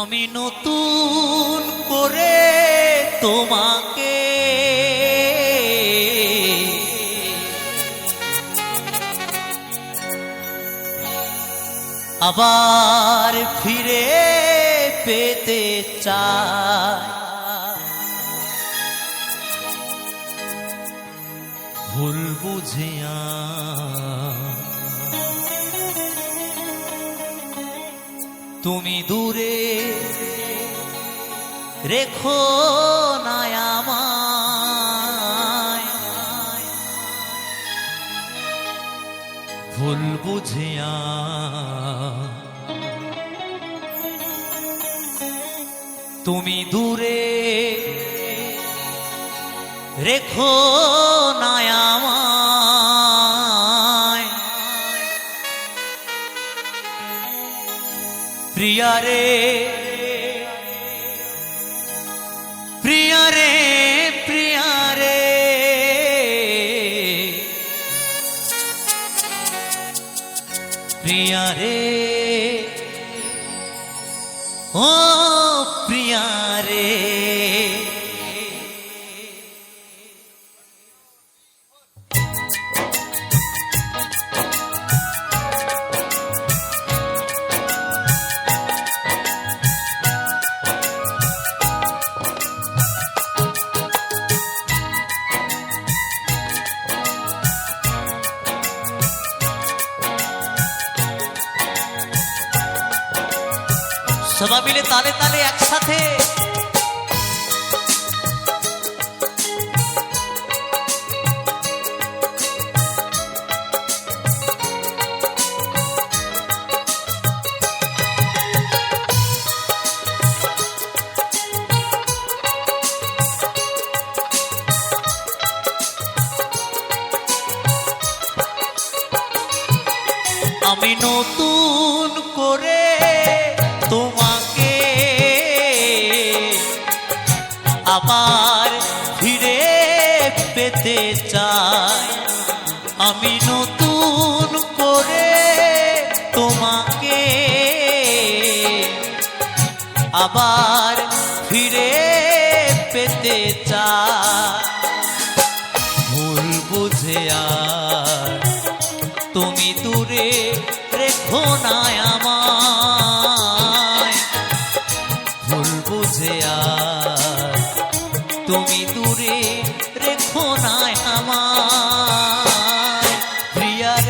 আমি নতুন করে তোমাকে। আবার ফিরে পেতে চাই। ভুল বুঝিয়া তুমি দূরে রেখো না ভুল বুঝিয়া তুমি দূরে রেখো না প্রিয়ারে প্রিয়ারে প্রিয়ারে প্রিয়ারে ও সবাই মিলে তালে তালে একসাথে। আমি নতুন করে আবার ফিরে পেতে চাই। আমি নতুন করে তোমাকে আবার ফিরে পেতে চাই। ভুল বুঝে আর তুমি দূরে রেখো না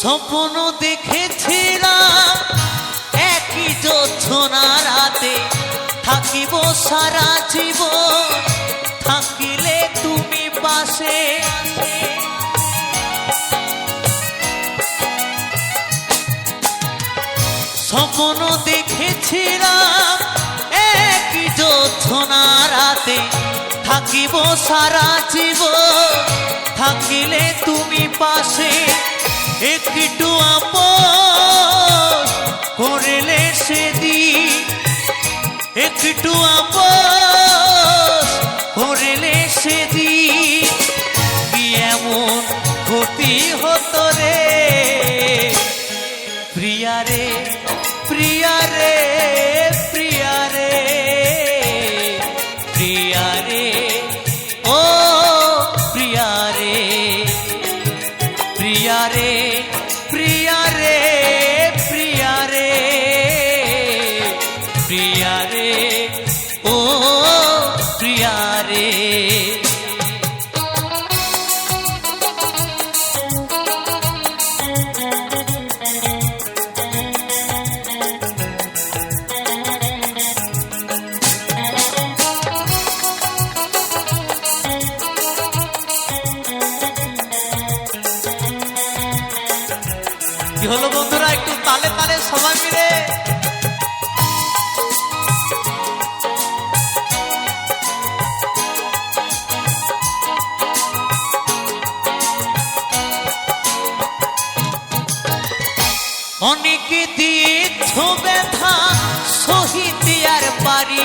স্বপ্ন দেখেছিলাম। একই যোজনা রাতে থাকিব সারা জীবন। থাকিলে তুমি পাশে স্বপ্ন দেখেছিলাম। একই যোজনা রাতে থাকিব সারা জীবন। থাকিলে তুমি পাশে একটু আপস করলে সেদি একটু আপস করলে সেদি কি এমন ক্ষতি হতো রে? প্রিয়ারে প্রিয়ারে প্রিয়ারে প্রিয়ারে কি হলো বন্ধুরা একটু তালে তালে সবাই মিলে। অনেকে দিয়েছ ব্যথা সহিতে আর পারি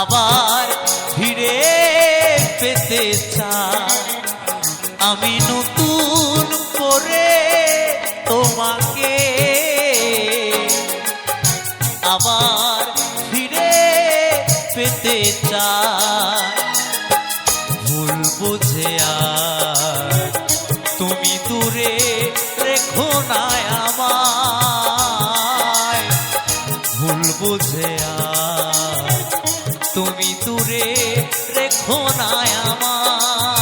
আবার ফিরে পেতে চাই। আমি নতুন করে তোমাকে আবার ফিরে পেতে চাই। ভুল বুঝে আর তুমি দূরে রেখো না আমায়। ভুল বুঝে আর তুমি দূরে রেখো না আমায়।